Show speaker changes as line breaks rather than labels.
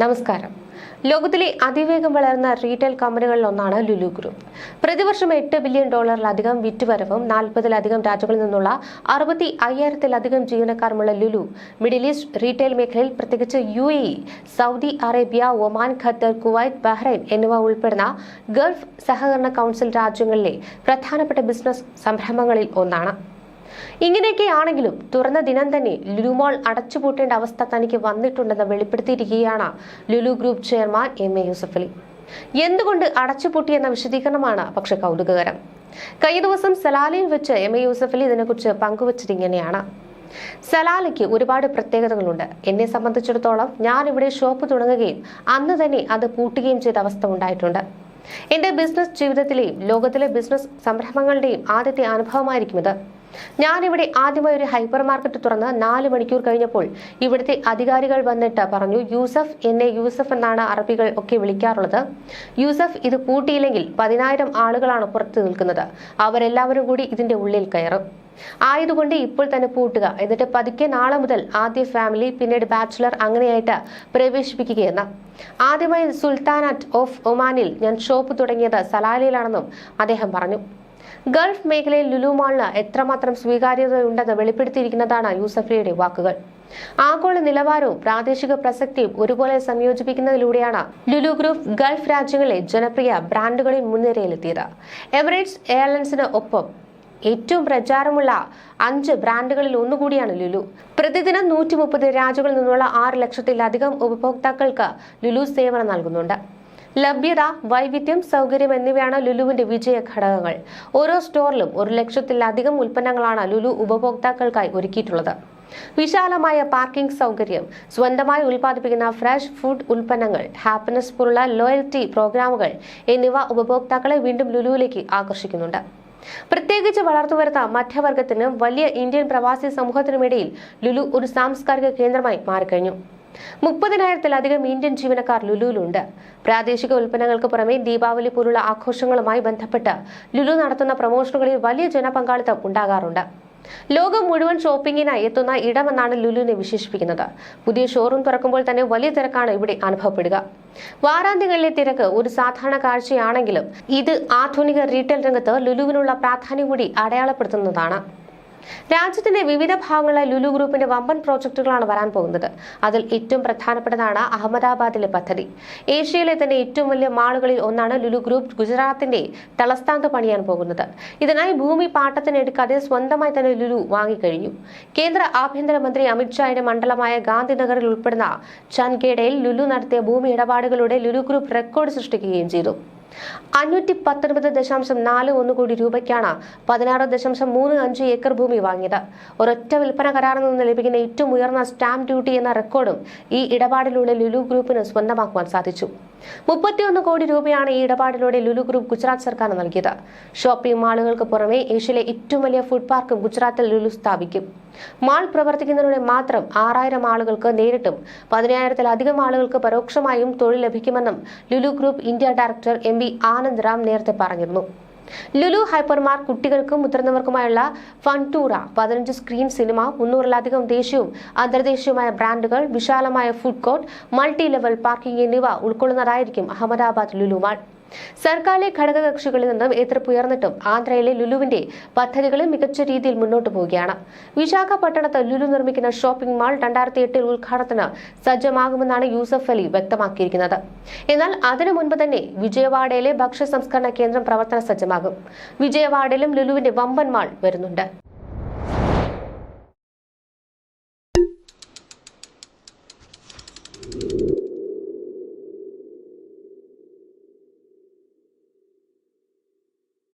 നമസ്കാരം. ലോകത്തിലെ അതിവേഗം വളർന്ന റീറ്റെയിൽ കമ്പനികളിൽ ഒന്നാണ് ലുലു ഗ്രൂപ്പ്. പ്രതിവർഷം എട്ട് ബില്യൺ ഡോളറിലധികം വിറ്റുവരവും നാൽപ്പതിലധികം രാജ്യങ്ങളിൽ നിന്നുള്ള അറുപത്തി അയ്യായിരത്തിലധികം ജീവനക്കാരുമുള്ള ലുലു മിഡിൽ ഈസ്റ്റ് റീറ്റെയിൽ മേഖലയിൽ പ്രത്യേകിച്ച് U A Saudi Arabia Oman Qatar Kuwait Bahrain എന്നിവ ഉൾപ്പെടുന്ന ഗൾഫ് സഹകരണ കൗൺസിൽ രാജ്യങ്ങളിലെ പ്രധാനപ്പെട്ട ബിസിനസ് സംരംഭങ്ങളിൽ ഒന്നാണ്. ഇങ്ങനെയൊക്കെയാണെങ്കിലും തുറന്ന ദിനം തന്നെ ലുലുമോൾ അടച്ചുപൂട്ടേണ്ട അവസ്ഥ തനിക്ക് വന്നിട്ടുണ്ടെന്ന് വെളിപ്പെടുത്തിയിരിക്കുകയാണ് Lulu group chairman M A Yusuffali എന്തുകൊണ്ട് അടച്ചുപൂട്ടിയെന്ന വിശദീകരണമാണ് പക്ഷെ കൗതുകകരം. കഴിഞ്ഞ ദിവസം സലാലയിൽ വെച്ച് എം എ യൂസഫലി ഇതിനെക്കുറിച്ച് പങ്കുവച്ചത് ഇങ്ങനെയാണ്. സലാലയ്ക്ക് ഒരുപാട് പ്രത്യേകതകളുണ്ട്. എന്നെ സംബന്ധിച്ചിടത്തോളം ഞാൻ ഇവിടെ ഷോപ്പ് തുടങ്ങുകയും അന്ന് തന്നെ അത് പൂട്ടുകയും ചെയ്ത അവസ്ഥ ഉണ്ടായിട്ടുണ്ട്. എന്റെ ബിസിനസ് ജീവിതത്തിലെയും ലോകത്തിലെ ബിസിനസ് സംരംഭങ്ങളുടെയും ആദ്യത്തെ അനുഭവമായിരിക്കും ഇത്. ഞാനിവിടെ ആദ്യമായി ഒരു ഹൈപ്പർ മാർക്കറ്റ് തുറന്ന് നാല് മണിക്കൂർ കഴിഞ്ഞപ്പോൾ ഇവിടുത്തെ അധികാരികൾ വന്നിട്ട് പറഞ്ഞു യൂസഫ് എന്നെ യൂസഫ് എന്നാണ് അറബികൾ ഒക്കെ വിളിക്കാറുള്ളത്. യൂസഫ് ഇത് പൂട്ടിയില്ലെങ്കിൽ പതിനായിരം ആളുകളാണ് പുറത്ത് നിൽക്കുന്നത്. അവരെല്ലാവരും കൂടി ഇതിന്റെ ഉള്ളിൽ കയറും. ആയതുകൊണ്ട് ഇപ്പോൾ തന്നെ പൂട്ടുക. എന്നിട്ട് പതുക്കെ നാളെ മുതൽ ആദ്യ ഫാമിലി പിന്നീട് ബാച്ചിലർ അങ്ങനെയായിട്ട് പ്രവേശിപ്പിക്കുകയെന്ന്. ആദ്യമായി സുൽത്താനറ്റ് ഓഫ് ഒമാനിൽ ഞാൻ ഷോപ്പ് തുടങ്ങിയത് സലാലയിലാണെന്നും അദ്ദേഹം പറഞ്ഞു. ഗൾഫ് മേഖലയിൽ ലുലുമാളിന് എത്രമാത്രം സ്വീകാര്യതയുണ്ടെന്ന് വെളിപ്പെടുത്തിയിരിക്കുന്നതാണ് യൂസഫലിയുടെ വാക്കുകൾ. ആഗോള നിലവാരവും പ്രാദേശിക പ്രസക്തിയും ഒരുപോലെ സംയോജിപ്പിക്കുന്നതിലൂടെയാണ് ലുലു ഗ്രൂപ്പ് ഗൾഫ് രാജ്യങ്ങളിലെ ജനപ്രിയ ബ്രാൻഡുകളിൽ മുൻനിരയിലെത്തിയത്. എമിറേറ്റ്സ് എയർലൈൻസിന് ഒപ്പം ഏറ്റവും പ്രചാരമുള്ള അഞ്ച് ബ്രാൻഡുകളിൽ ഒന്നുകൂടിയാണ് ലുലു. പ്രതിദിനം നൂറ്റി മുപ്പത് രാജ്യങ്ങളിൽ നിന്നുള്ള ആറ് ലക്ഷത്തിലധികം ഉപഭോക്താക്കൾക്ക് ലുലു സേവനം നൽകുന്നുണ്ട്. ലഭ്യത വൈവിധ്യം സൗകര്യം എന്നിവയാണ് ലുലുവിന്റെ വിജയ ഘടകങ്ങൾ. ഓരോ സ്റ്റോറിലും ഒരു ലക്ഷത്തിലധികം ഉൽപ്പന്നങ്ങളാണ് ലുലു ഉപഭോക്താക്കൾക്കായി ഒരുക്കിയിട്ടുള്ളത്. വിശാലമായ പാർക്കിംഗ് സൗകര്യം സ്വന്തമായി ഉൽപ്പാദിപ്പിക്കുന്ന ഫ്രഷ് ഫുഡ് ഉൽപ്പന്നങ്ങൾ ഹാപ്പിനെസ് പോലുള്ള ലോയൽറ്റി പ്രോഗ്രാമുകൾ എന്നിവ ഉപഭോക്താക്കളെ വീണ്ടും ലുലുവിലേക്ക് ആകർഷിക്കുന്നുണ്ട്. പ്രത്യേകിച്ച് വളർത്തുവരുന്ന മധ്യവർഗത്തിനും വലിയ ഇന്ത്യൻ പ്രവാസി സമൂഹത്തിനുമിടയിൽ ലുലു ഒരു സാംസ്കാരിക കേന്ദ്രമായി മാറിക്കഴിഞ്ഞു. മുപ്പതിനായിരത്തിലധികം ഇന്ത്യൻ ജീവനക്കാർ ലുലുവിലുണ്ട്. പ്രാദേശിക ഉൽപ്പന്നങ്ങൾക്ക് പുറമെ ദീപാവലി പോലുള്ള ആഘോഷങ്ങളുമായി ബന്ധപ്പെട്ട് ലുലു നടത്തുന്ന പ്രമോഷനുകളിൽ വലിയ ജനപങ്കാളിത്തം ഉണ്ടാകാറുണ്ട്. ലോകം മുഴുവൻ ഷോപ്പിംഗിനായി എത്തുന്ന ഇടമെന്നാണ് ലുലുവിനെ വിശേഷിപ്പിക്കുന്നത്. പുതിയ ഷോറൂം തുറക്കുമ്പോൾ തന്നെ വലിയ തിരക്കാണ് ഇവിടെ അനുഭവപ്പെടുക. വാരാന്ത്യങ്ങളിലെ തിരക്ക് ഒരു സാധാരണ കാഴ്ചയാണെങ്കിലും ഇത് ആധുനിക റീറ്റെയിൽ രംഗത്ത് ലുലുവിനുള്ള പ്രാധാന്യം കൂടി അടയാളപ്പെടുത്തുന്നതാണ്. രാജ്യത്തിന്റെ വിവിധ ഭാഗങ്ങളിലെ ലുലു ഗ്രൂപ്പിന്റെ വമ്പൻ പ്രോജക്റ്റുകളാണ് വരാൻ പോകുന്നത്. അതിൽ ഏറ്റവും പ്രധാനപ്പെട്ടതാണ് അഹമ്മദാബാദിലെ പദ്ധതി. ഏഷ്യയിലെ തന്നെ ഏറ്റവും വലിയ മാളുകളിൽ ഒന്നാണ് ലുലു ഗ്രൂപ്പ് ഗുജറാത്തിന്റെ തലസ്ഥാനത്ത് പണിയാൻ പോകുന്നത്. ഇതിനായി ഭൂമി പാട്ടത്തിനെടുക്കാതെ സ്വന്തമായി തന്നെ ലുലു വാങ്ങിക്കഴിഞ്ഞു. കേന്ദ്ര ആഭ്യന്തരമന്ത്രി അമിത്ഷായുടെ മണ്ഡലമായ ഗാന്ധിനഗറിൽ ഉൾപ്പെടുന്ന ചൻഗേഡയിൽ ലുലു നടത്തിയ ഭൂമി ഇടപാടുകളുടെ ലുലു ഗ്രൂപ്പ് റെക്കോർഡ് സൃഷ്ടിക്കുകയും ചെയ്തു. അഞ്ഞൂറ്റി പത്തൊൻപത് ദശാംശം നാല് ഒന്ന് കോടി രൂപയ്ക്കാണ് പതിനാറ് ദശാംശം മൂന്ന് അഞ്ച് ഏക്കർ ഭൂമി വാങ്ങിയത്. ഒരൊറ്റ വിൽപ്പന കരാറിൽ നിന്ന് ലഭിക്കുന്ന ഏറ്റവും ഉയർന്ന സ്റ്റാമ്പ് ഡ്യൂട്ടി എന്ന റെക്കോർഡും ഈ ഇടപാടിലൂടെ ലുലു ഗ്രൂപ്പിന് സ്വന്തമാക്കുവാൻ സാധിച്ചു. മുപ്പത്തിയൊന്ന് കോടി രൂപയാണ് ഈ ഇടപാടിലൂടെ ലുലു ഗ്രൂപ്പ് ഗുജറാത്ത് സർക്കാർ നൽകിയത്. ഷോപ്പിംഗ് മാളുകൾക്ക് പുറമെ ഏഷ്യയിലെ ഏറ്റവും വലിയ ഫുഡ് പാർക്കും ഗുജറാത്തിൽ ലുലു സ്ഥാപിക്കും. മാൾ പ്രവർത്തിക്കുന്നതിലൂടെ മാത്രം ആറായിരം ആളുകൾക്ക് നേരിട്ടും പതിനായിരത്തിലധികം ആളുകൾക്ക് പരോക്ഷമായും തൊഴിൽ ലഭിക്കുമെന്നും Lulu group India director M V Anandaram നേരത്തെ പറഞ്ഞിരുന്നു. ലുലു ഹൈപ്പർമാർ കുട്ടികൾക്കും മുതിർന്നവർക്കുമായുള്ള ഫൺടൂറ പതിനഞ്ച് സ്ക്രീൻ സിനിമ മുന്നൂറിലധികം ദേശീയവും അന്തർദേശീയവുമായ ബ്രാൻഡുകൾ വിശാലമായ food court multi level parking എന്നിവ ഉൾക്കൊള്ളുന്നതായിരിക്കും അഹമ്മദാബാദ് ലുലു മാൾ സർക്കാരിലെ ഘടകകക്ഷികളിൽ നിന്നും എതിർപ്പുയർന്നിട്ടും ആന്ധ്രയിലെ ലുലുവിന്റെ പദ്ധതികൾ മികച്ച രീതിയിൽ മുന്നോട്ടു പോവുകയാണ്. വിശാഖപട്ടണത്ത് ലുലു നിർമ്മിക്കുന്ന ഷോപ്പിംഗ് മാൾ രണ്ടായിരത്തി എട്ടിൽ ഉദ്ഘാടനത്തിന് സജ്ജമാകുമെന്നാണ് യൂസഫ് അലി വ്യക്തമാക്കിയിരിക്കുന്നത്. എന്നാൽ അതിനു മുൻപ് തന്നെ വിജയവാഡയിലെ ഭക്ഷ്യ സംസ്കരണ കേന്ദ്രം പ്രവർത്തന സജ്ജമാകും. വിജയവാഡയിലും ലുലുവിന്റെ വമ്പൻ മാൾ വരുന്നുണ്ട്.